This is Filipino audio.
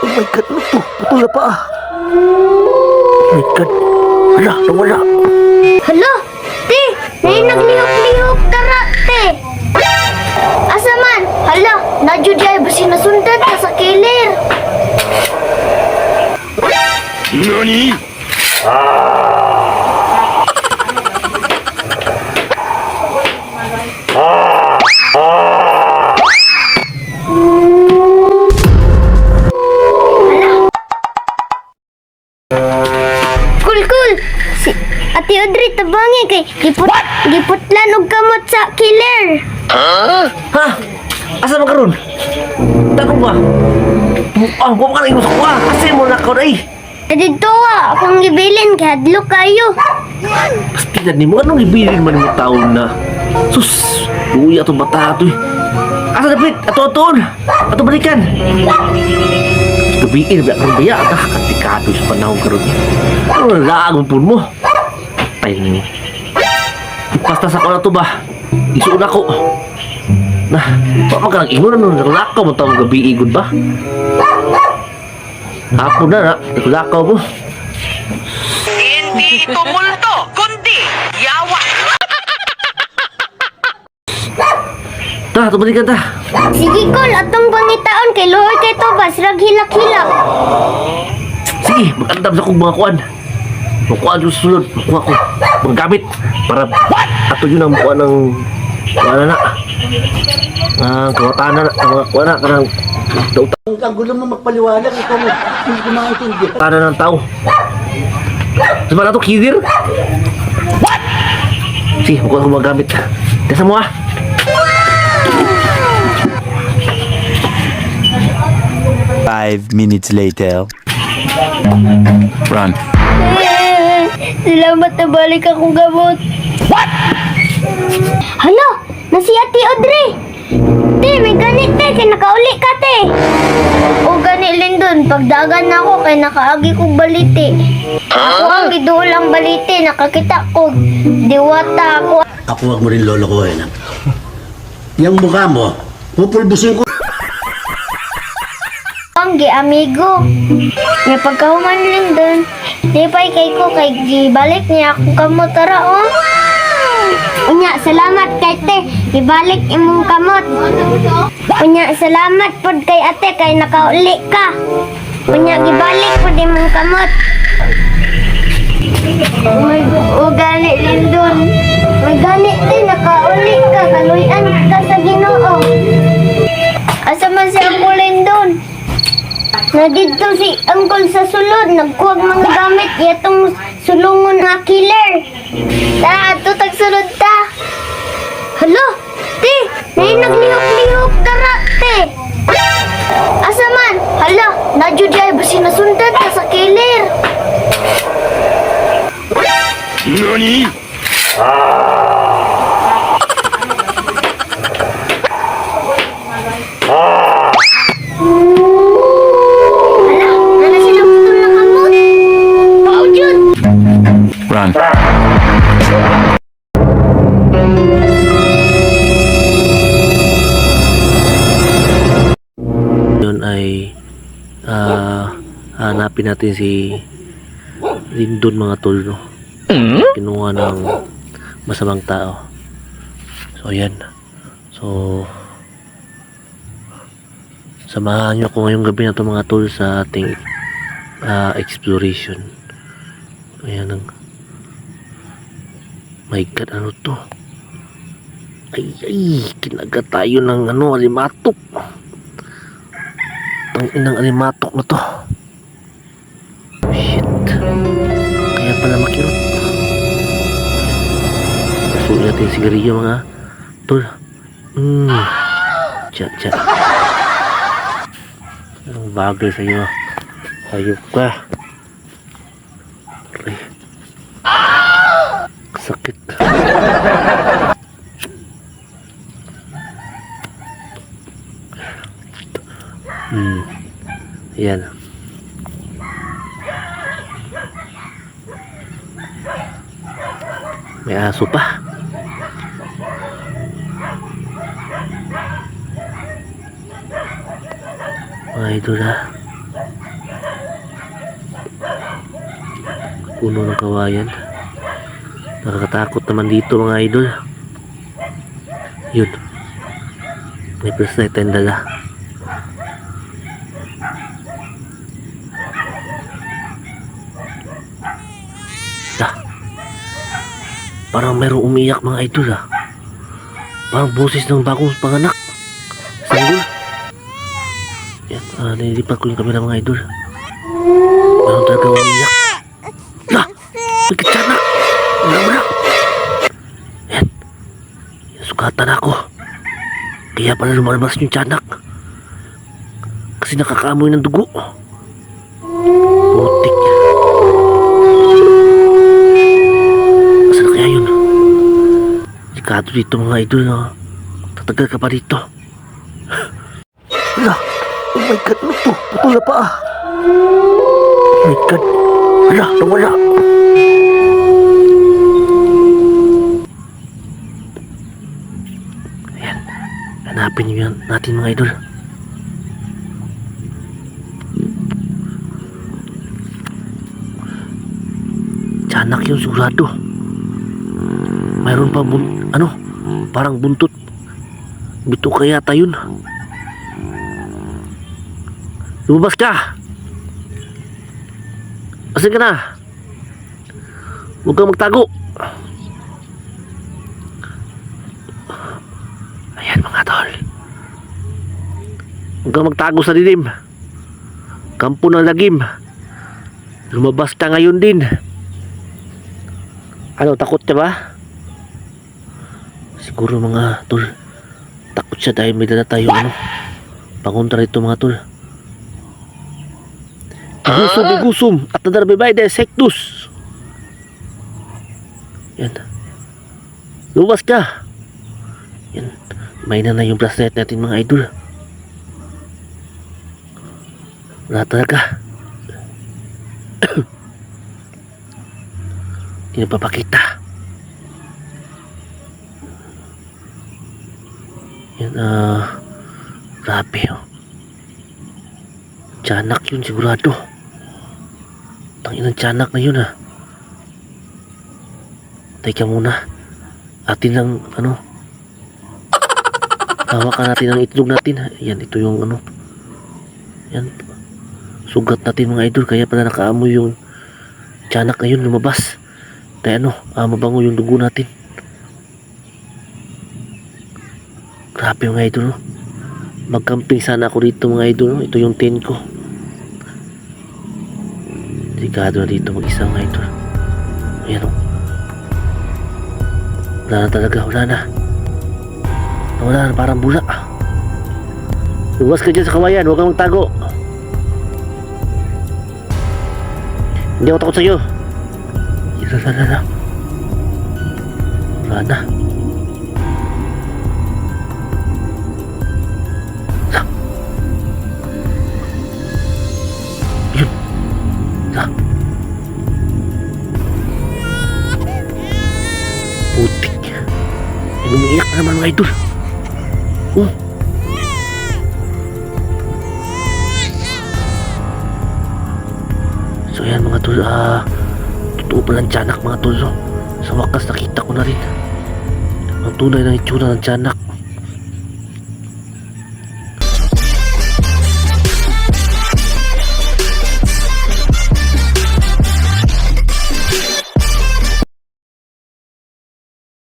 Oh my God, ano to? Putol na pa ah. Oh my God. Wala, nawala. Hala, te, may naglihok-lihok tara, te. Asa man? Hala, nadyo di ay basi nasundan ka sa kilir. Cool, cool. Si Ate Audrey tabangi kay giput giputlan og kamot sa killer. Ha? Asa man karon? Dako ba? Ah, wa ka lang sa kuha. Kasi mo na ko dai. Dito wa akong gibilin kay hadlok kayo. Pasti ni mo anong ibilin man mo taon na. Sus, uy ato bata ato. eh. Asa dapat? Ato aton. Ato balikan. Gabiin ba ang baya ka katikado sa panahon karon. Ano laag pun mo? Tay ni. Basta sa ko na to ba? Isuon ako. Nah, pa ka lang ingon ano naglakaw mo taong gabi igod ba? Hapon na na, naglakaw mo. Hindi ito Ta, tumalikan ta. Sige kol, atong pangitaon kay Lord kay Tobas rag hilak-hilak. Sige, mag-andam sa kong mga kuan. Makuha ko sa sunod. Makuha ko. Maggamit. Para ato yun ang kuha ng kuha na na. Ang kawatan na. Ang kuha na. Dautan Ang gulo mo magpaliwanag, ikaw mo, hindi ko maintindihan. na ng tao. Diba na to, kidir? What? Sige, makuha ko magamit. Tesa mo ah. Five minutes later. Run. Salamat na balik akong gamot. What? Hala, na si Ate Audrey. Te, may ganit te, kay nakauli ka te. O gani Lindon, pagdagan na ako kay nakaagi kong balite. Ako ang gidulang balite, nakakita ko. Diwata ako. Ako wag mo rin lolo ko eh. Yung mukha mo, pupulbusin ko. Gi amigo. May pagkahuman Lindon, di pa kay ko kay gibalik niya akong kamot tara oh. Unya, salamat kay te. Ibalik imong kamot. Unya, salamat pod kay ate kay nakauli ka. Unya, gibalik pod imong kamot. O gani lindon. May gani te nakauli ka kaluyan ka sa Ginoo. Asa man? Na dito si Uncle sa sulod, nagkuwag mga gamit, yatong sulungon nga killer. Ta, ato tagsulod ta. Hala, te, nay naglihok-lihok tara, te. Asa man? Hala, nadyo di ay basi nasundan ka sa killer. Hala, ay ah hanapin natin si Lindon mga tol no. Kinuha ng masamang tao. So ayan. So samahan niyo ako ngayong gabi na to mga tol sa ating ah, exploration. Ayan ang My God, ano to? Ay, ay, kinaga tayo ng ano, alimatok. Ang inang alimatok na to. Shit. Kaya pala makirot. Sulit natin yung sigarilyo mga tol. Hmm. Tsa, tsa. Anong bagay sa'yo? Hayop ka. Sakit. May aso pa. Mga idol ha. Puno ng kawayan. Nakakatakot naman dito mga idol. Yun. May plus na itong dala. Parang mayroong umiyak mga idol ah. Parang boses ng bagong panganak. Sanggol. Yan, ah, nililipat ko yung kamera mga idol. Parang talaga umiyak. Lah! Nagkitsana! Wala mo na! Yan, sukatan ako. Kaya pala lumalabas yung tiyanak. Kasi nakakaamoy ng dugo. Putik. Saan na kaya yun? Delikado dito mga idol no? Tatagal ka pa dito. Wala! Oh my God! Ano to? Putol na pa ah! Oh my God! Wala! Nawala! Ayan. Hanapin niyo yan natin mga idol. Tiyanak yun sigurado. Mayroon pa bun ano, parang buntot. Bito kaya yun. Lumabas ka! Asan ka na? Huwag kang magtago. Ayan mga tol. Huwag kang magtago sa dilim. Kampo ng lagim. Lumabas ka ngayon din. Ano, takot ka ba? Siguro mga tol. Takot siya dahil may dala tayo ano. Pangontra ito mga tol. Igusum, igusum. At nadarbibay dahil sektus. Yan. Luwas ka. Yan. May na na yung flashlight natin mga idol. Wala talaga. Hindi papakita. Yan, ah... grabe, oh. Tiyanak yun sigurado. Tangin ng tiyanak na yun, ah. Teka muna. Atin lang, ano... Hawakan natin ang itlog natin. Yan, ito yung ano. Yan. Sugat natin mga idol. Kaya pala nakaamoy yung tiyanak na yun lumabas. Kaya ano, ah, mabango yung dugo natin. Grabe mga idol. no. Magkamping sana ako dito mga idol. no. Ito yung tent ko. Delikado na dito mag-isa mga idol. Ayan o. Wala na talaga, wala na. Wala na, parang bula. Luwas ka dyan sa kawayan, huwag kang magtago. Hindi ako takot sa'yo. Wala, wala, wala. Wala na. Umiiyak na naman mga idol. Oh. So yan mga tol, ah, totoo palang tiyanak mga tol. Sa wakas nakita ko na rin ang tunay ng itsura ng tiyanak.